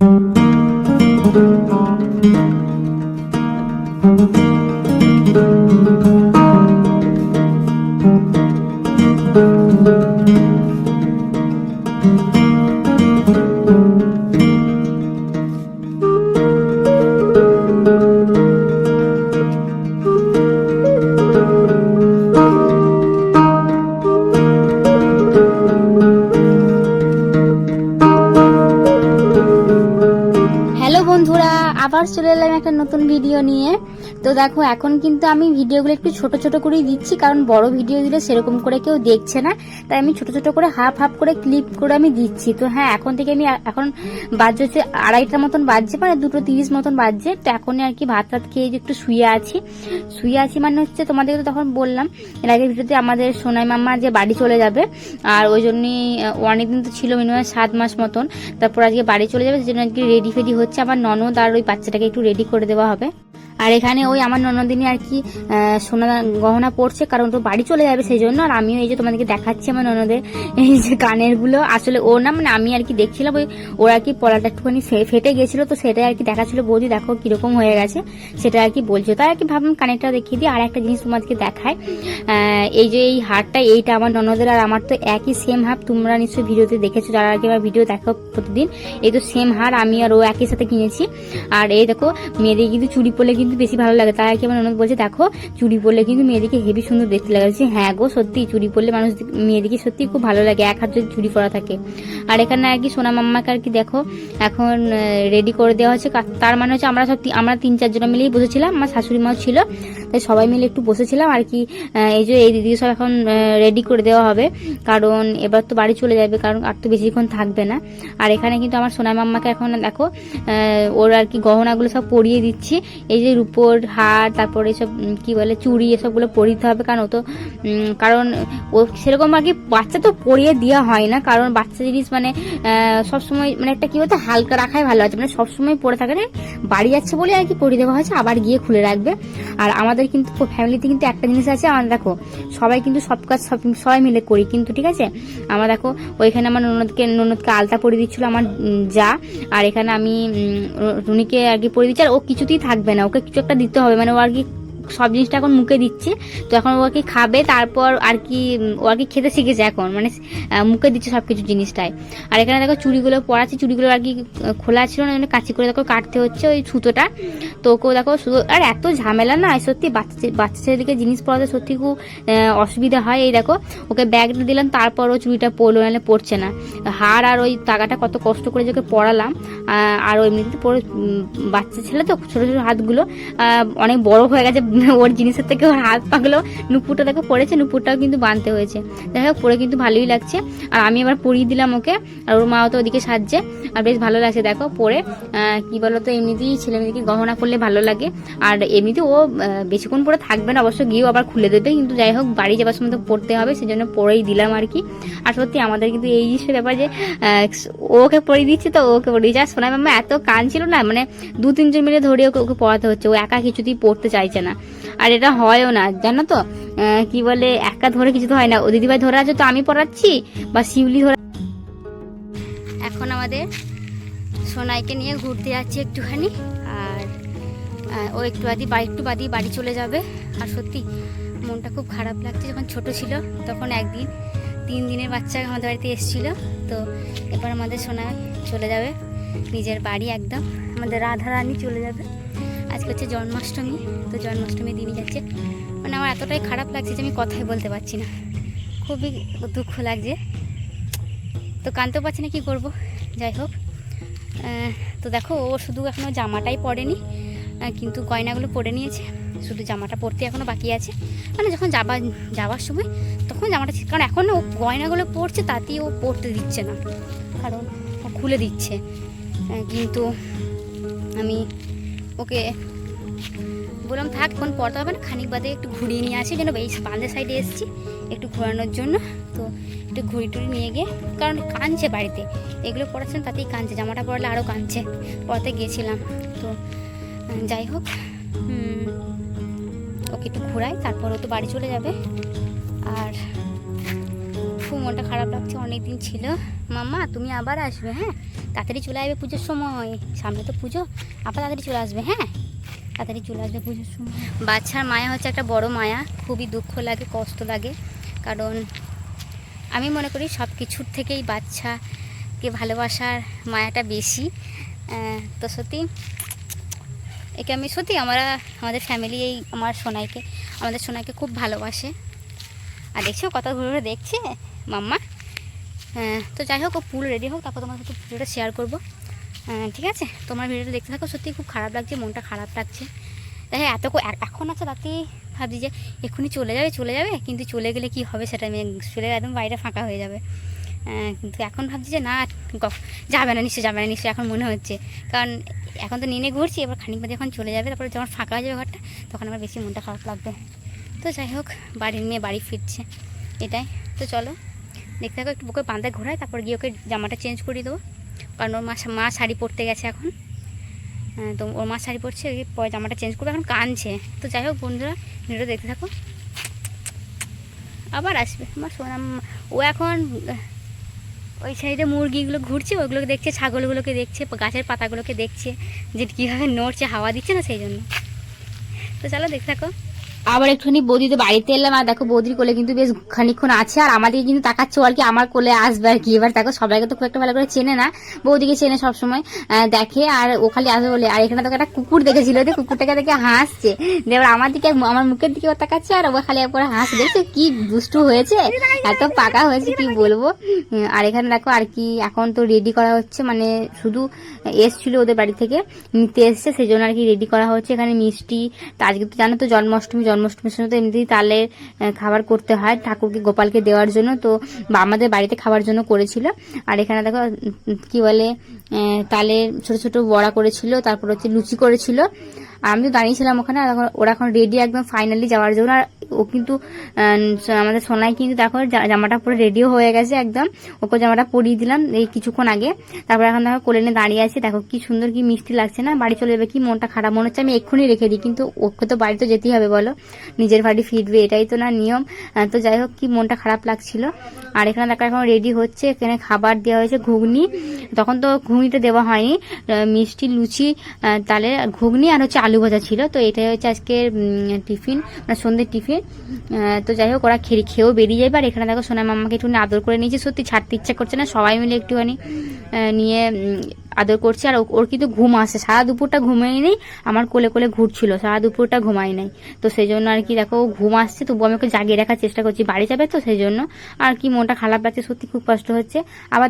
Thank you. আবার চলে এলাম একটা নতুন ভিডিও নিয়ে। তো দেখো, এখন কিন্তু আমি ভিডিওগুলো একটু ছোট ছোট করেই দিচ্ছি, কারণ বড় ভিডিও দিলে সেরকম করে কেউ দেখছে না। তাই আমি ছোট ছোট করে হাফ হাফ করে ক্লিপ করে আমি দিচ্ছি। তো হ্যাঁ এখন থেকে আমি এখন বাজছে হচ্ছে আড়াইটার মতন বাজছে মানে দুটো তিরিশ মতন বাজছে। তো এখনই আর কি ভাত টাত খেয়ে একটু শুয়ে আছি। শুয়ে আছি মানে হচ্ছে তোমাদের তো তখন বললাম, এর আগে ভিডিওতে আমাদের সোনাই মাম্মা যে বাড়ি চলে যাবে, আর ওই জন্যই অনেকদিন তো ছিল মিনিমাম সাত মাস মতন। তারপর আজকে বাড়ি চলে যাবে, সেজন্য আজকে রেডি ফেডি হচ্ছে। আমার ননদ আর ওই বাচ্চাটাকে একটু রেডি করে দেওয়া হবে। আর এখানে ওই আমার ননদিনী আর কি সোনা গহনা পড়ছে কারণ তো বাড়ি চলে যাবে সেই জন্য আর আমিও এই যে তোমাদেরকে দেখাচ্ছি আমার ননদের, এই যে কানেরগুলো আসলে ও না মানে আমি আর কি দেখছিলাম, ওই ওর কি পলাটা একটুখানি ফেটে গেছিল, তো সেটাই আর কি দেখাচ্ছিল, বৌদি দেখো কীরকম হয়ে গেছে, সেটা আর কি বলছে। তাই আর কি ভাবলাম কানেরটা দেখিয়ে দিই, আর একটা জিনিস তোমাদেরকে দেখায় এই যে এই হারটা, এইটা আমার ননদের আর আমার তো একই সেম হার, তোমরা নিশ্চয়ই ভিডিওতে দেখেছ, যারা আর কি আমার ভিডিও দেখো প্রতিদিন, এই তো সেম হার, আমি আর ও একই সাথে কিনেছি। আর এই দেখো, মেয়েদের কিন্তু চুরি পরলে কিন্তু বেশি ভালো লাগে। তাই কি আমার ননদ বলছে, দেখো, চুড়ি পরলে কিন্তু মেয়েদেরকে হেভি সুন্দর দেখতে লাগে। হ্যাঁ গো সত্যি চুড়ি পরলে মানুষ মেয়েদেরকে সত্যি খুব ভালো লাগে। এক হাত যদি চুড়ি পরা থাকে। আর এখানে আর কি সোনা মাম্মাকে আর কি দেখো, এখন রেডি করে দেওয়া হচ্ছে তার মানে হচ্ছে আমরা সব আমরা তিন চারজন মিলেই বসেছিলাম, আমার শাশুড়ি মাও ছিল, তাই সবাই মিলে একটু বসেছিলাম। আর কি এই যে এই দিদিকে সব এখন রেডি করে দেওয়া হবে। কারণ এবার তো বাড়ি চলে যাবে, কারণ আর তো বেশিক্ষণ থাকবে না। আর এখানে কিন্তু আমার সোনা মাম্মাকে এখন দেখো ওর আর কি গহনাগুলো সব পরিয়ে দিচ্ছি। এই যে রূপোর হার, তারপরে এসব কি বলে, চুড়ি, এসবগুলো পরিয়ে দিতে হবে, কারণ ও তো কারণ ও সেরকম আর কি বাচ্চা তো পরিয়ে দেওয়া হয় না, কারণ বাচ্চা জিনিস মানে সব সময় মানে একটা কি বলতে, হালকা রাখাই ভালো আছে মানে সবসময় পরে থাকে না, বাড়ি যাচ্ছে বলে আর কি পরিয়ে দেওয়া হয়েছে, আবার গিয়ে খুলে রাখবে। আর আমাদের কিন্তু ফ্যামিলিতে কিন্তু একটা জিনিস আছে, আমার দেখো, সবাই কিন্তু সব কাজ সব, সবাই মিলে করি, কিন্তু ঠিক আছে? আমার দেখো, ওইখানে আমার ননদকে ননদকে আলতা পরিয়ে দিচ্ছিল আমার যা, আর এখানে আমি রুনিকে আর কি পরিয়ে দিচ্ছি, আর ও কিছুতেই থাকবে না, ওকে কিছু একটা দিতে হবে। মানে ও আর কি সব জিনিসটা এখন মুখে দিচ্ছে। তো এখন ও কি খাবে, তারপর আর কি, ও আর কি খেতে শিখেছে এখন মানে মুখে দিচ্ছে সব কিছু জিনিসটাই। আর এখানে দেখো চুড়িগুলো পড়াচ্ছে চুড়িগুলো আর কি খোলা ছিল না জন্য করে দেখো কাটতে হচ্ছে ওই সুতোটা। তো ওকেও দেখো আর এত ঝামেলা না সত্যি বাচ্চা বাচ্চা ছেলেদিকে জিনিস পড়াতে সত্যি খুব অসুবিধা হয়। এই দেখো, ওকে ব্যাগটা দিলাম, তারপর ও চুড়িটা পরলো, নাহলে পড়ছে না। হার আর ওই টাকাটা কত কষ্ট করে যে ওকে পড়ালাম আর ওই এমনিতে পরে বাচ্চা ছেলে তো, ছোটো ছোটো হাতগুলো অনেক বড় হয়ে গেছে ওর জিনিসের থেকে ওর হাত পাগুলো নুপুরটা দেখো পড়েছে, নুপুরটাও কিন্তু বাঁধতে হয়েছে। যাই হোক পরে কিন্তু ভালোই লাগছে। আর আমি এবার পরিয়ে দিলাম ওকে, আর ওর মাও তো ওদিকে সাজছে, আর বেশ ভালো লাগছে। দেখো, পরে কি বলতো, এমনিতেই ছেলে মেয়েদেরকে গহনা করলে ভালো লাগে। আর এমনিতে ও বেশিক্ষণ পরে থাকবে না, অবশ্য গিয়েও আবার খুলে দেবে, কিন্তু যাই হোক, বাড়ি যাবার সময় তো পড়তে হবে, সেজন্য পরেই দিলাম আর কি। আর সত্যি আমাদের কিন্তু এই জিনিসের ব্যাপার যে ওকে পড়িয়ে দিচ্ছে তো, ওকে দিচ্ছে। আর সোনাই মামা এত কান ছিল না মানে দু তিনজন মিলে ধরে ওকে ওকে পড়াতে হচ্ছে, ও একা কিছুতেই পড়তে চাইছে না। আর এটা হয়ও না, জানো তো? কি বলে, একা ধরে কিছু তো হয় না। ও দিদিভাই ধরে আছে তো আমি পড়াচ্ছি, বা শিউলি ধরে এখন আমাদের সোনাইকে নিয়ে ঘুরতে যাচ্ছি একটুখানি, আর ও একটু বাদি বাড়ি একটু বাদি বাড়ি চলে যাবে। আর সত্যি, মনটা খুব খারাপ লাগছে। যখন ছোট ছিল, তখন একদিন, তিন দিনের বাচ্চা আমাদের বাড়িতে এসেছিল। তো এবার আমাদের সোনা চলে যাবে, নিজের বাড়ি একদম। আমাদের রাধা রানী চলে যাবে। আজকে হচ্ছে জন্মাষ্টমী, তো জন্মাষ্টমী দিনই যাচ্ছে। মানে আমার এতটাই খারাপ লাগছে যে আমি কথাই বলতে পারছি না। খুবই দুঃখ লাগছে। তো কানতেও পারছি না, কি করব? যাই হোক। তো দেখো, ও শুধু এখনও জামাটাই পরেনি কিন্তু গয়নাগুলো পরে নিয়েছে। শুধু জামাটা পরতে এখনও বাকি আছে। মানে যখন যাবা, যাওয়ার সময় তখন জামাটা কারণ এখন ও গয়নাগুলো পরছে, তাতেই ও পরতে দিচ্ছে না। কারণ ও খুলে দিচ্ছে। কিন্তু আমি ওকে। বললাম, থাক এখন পড়তে হবে না। খানিক বাদে একটু ঘুরিয়ে নিয়ে আসি। যেন এই বাঁধের সাইডে এসেছি একটু ঘোরানোর জন্য। তো একটু ঘুরি টুরি নিয়ে গিয়ে, কারণ কাঁদছে বাড়িতে। এগুলো পড়াচ্ছেন, তাতেই কাঁদছে। জামাটা পরালে আরও কাঁদছে। পড়াতে গিয়েছিলাম। তো যাই হোক ওকে একটু ঘোরাই। তারপর ও তো বাড়ি চলে যাবে। আর খুব মনটা খারাপ লাগছে অনেক দিন ছিল। মাম্মা, তুমি আবার আসবে হ্যাঁ? তাড়াতাড়ি চলে আসবে পুজোর সময়। সামনে তো পুজো আবার তাড়াতাড়ি চলে আসবে হ্যাঁ? তাড়াতাড়ি চলে আসবে পুজোর সময়। বাচ্চার মায়া হচ্ছে একটা বড় মায়া, খুবই দুঃখ লাগে, কষ্ট লাগে। কারণ আমি মনে করি সব কিছুর থেকেই বাচ্চাকে ভালোবাসার মায়াটা বেশি। তো সত্যি, একে আমি সত্যি আমরা, আমাদের ফ্যামিলি এই আমার সোনাইকে, আমাদের সোনাইকে খুব ভালোবাসে। আর দেখছ কত ঘুরে ঘুরে দেখছে? মাম্মা? তো যাই হোক ও ফুল রেডি হোক তারপর তোমার সাথে ভিডিওটা শেয়ার করব। হ্যাঁ, ঠিক আছে? তোমার ভিডিওটা দেখতে থাকো সত্যি খুব খারাপ লাগছে মনটা খারাপ লাগছে। তাই এত কো- এখন আছে রাতে ভাবছি যে এক্ষুনি চলে যাবে চলে যাবে কিন্তু চলে গেলে কি হবে সেটা আমি চলে একদম বাইরে ফাঁকা হয়ে যাবে। কিন্তু এখন ভাবছি যে না যাবে না নিশ্চয়ই যাবে না নিশ্চয়ই এখন মনে হচ্ছে। কারণ এখন তো নিয়ে ঘুরছি এবার খানিক বাদে যখন চলে যাবে তারপরে যখন ফাঁকা হয়ে যাবে ঘরটা তখন আমার বেশি মনটা খারাপ লাগবে। তো যাই হোক বাড়ির মেয়ে বাড়ি ফিরছে এটাই। তো চলো দেখতে থাকো একটু বুকে বাঁধা ঘোরায় তারপর গিয়ে ওকে জামাটা চেঞ্জ করে দেবো। কারণ ওর মা মা শাড়ি পরতে গেছে এখন। হ্যাঁ, তো ওর মা শাড়ি পরছে পরে জামাটা চেঞ্জ করবে এখন কানছে তো যাই হোক বন্ধুরা ভিডিও দেখতে থাকো। আবার আসবে আমার সোনাম ও এখন ওই সাইডে মুরগিগুলো ঘুরছে ওগুলোকে দেখছে ছাগলগুলোকে দেখছে গাছের পাতাগুলোকে দেখছে যে কীভাবে নড়ছে হাওয়া দিচ্ছে না সেই জন্য। তো চলো দেখতে থাকো। আবার একটুখানি বৌদিতে বাড়িতে এলাম, আর দেখো বৌদির কোলে কিন্তু বেশ খানিক্ষণ আছে, আর আমাদেরকে কিন্তু তাকাচ্ছে আর কি আমার কোলে আসবে আর কি? এবার দেখো সবাইকে তো খুব একটা ভালো করে চেনে না, বৌদিকে চেনে সবসময় দেখে, আর ও খালি আসবে বলে, আর এখানে তোকে একটা কুকুর দেখেছিল যে কুকুরটাকে দেখে হাসছে এবার আমার দিকে, আমার মুখের দিকে তাকাচ্ছে, আর ও খালি একবার হাসছে, দেখছে কি দুষ্টু হয়েছে? এত পাকা হয়েছে, কি বলব? আর এখানে দেখো আর কি, এখন তো রেডি করা হচ্ছে মানে শুধু এসছিল ওদের বাড়ি থেকে, নিতে এসছে সেই জন্য আর কি রেডি করা হচ্ছে, এখানে মিষ্টি, তা আজকে তো জানো তো জন্মাষ্টমী জন্মাষ্টমীর সময় তো এমনিতেই তালের খাবার করতে হয় ঠাকুরকে, গোপালকে দেওয়ার জন্য। তো আমাদের বাড়িতে খাবার জন্য করেছিল। আর এখানে দেখো কি বলে তালের ছোট ছোট বড়া করেছিল, তারপর হচ্ছে লুচি করেছিল। আর আমি তো দাঁড়িয়েছিলাম ওখানে আর ওরা এখন রেডি একদম ফাইনালি যাওয়ার জন্য। আর ও কিন্তু আমাদের সোনাই কিন্তু দেখো জামাটা পরে রেডিও হয়ে গেছে একদম। ওকে জামাটা পরিয়ে দিলাম এই কিছুক্ষণ আগে। তারপর এখন দেখো কোলে নিয়ে দাঁড়িয়ে আছে। দেখো কি সুন্দর, কি মিষ্টি লাগছে না। বাড়ি চলে যাবে কি মনটা খারাপ? মনে হচ্ছে আমি এক্ষুনি রেখে দিই, কিন্তু ওকে তো বাড়ি তো যেতেই হবে বলো। নিজের বাড়ি ফিরবে, এটাই তো না নিয়ম। তো যাই হোক, কি মনটা খারাপ লাগছিল। আর এখানে দেখো এখন রেডি হচ্ছে। এখানে খাবার দেওয়া হয়েছে ঘুগনি। তখন তো ঘুগনিটা দেওয়া হয়নি। মিষ্টি, লুচি তালের ঘুগনি আর হচ্ছে আলু ভাজা ছিল, তো এটাই হচ্ছে আজকের টিফিন মানে সন্ধ্যের টিফিন। তো যাই হোক, ওরা খেয়ে, খেয়েও বেরিয়ে যাবে আর এখানে দেখো সোনা মামাকে একটু আদর করে নিয়েছে। সত্যি ছাড়তে ইচ্ছা করছে না, সবাই মিলে একটুখানি নিয়ে আদর করছে। আর ওর কিন্তু ঘুম আসে। সারা দুপুরটা ঘুমাই নেই, আমার কোলে কোলে ঘুরছিল। সারা দুপুরটা ঘুমাই নাই। তো সেই জন্য আর কি দেখো ঘুম আসছে। তবু আমি ওকে জাগিয়ে রাখার চেষ্টা করছি। বাড়ি যাবে তো সেই জন্য আর কি মনটা খারাপ লাগছে, সত্যি খুব কষ্ট হচ্ছে। আবার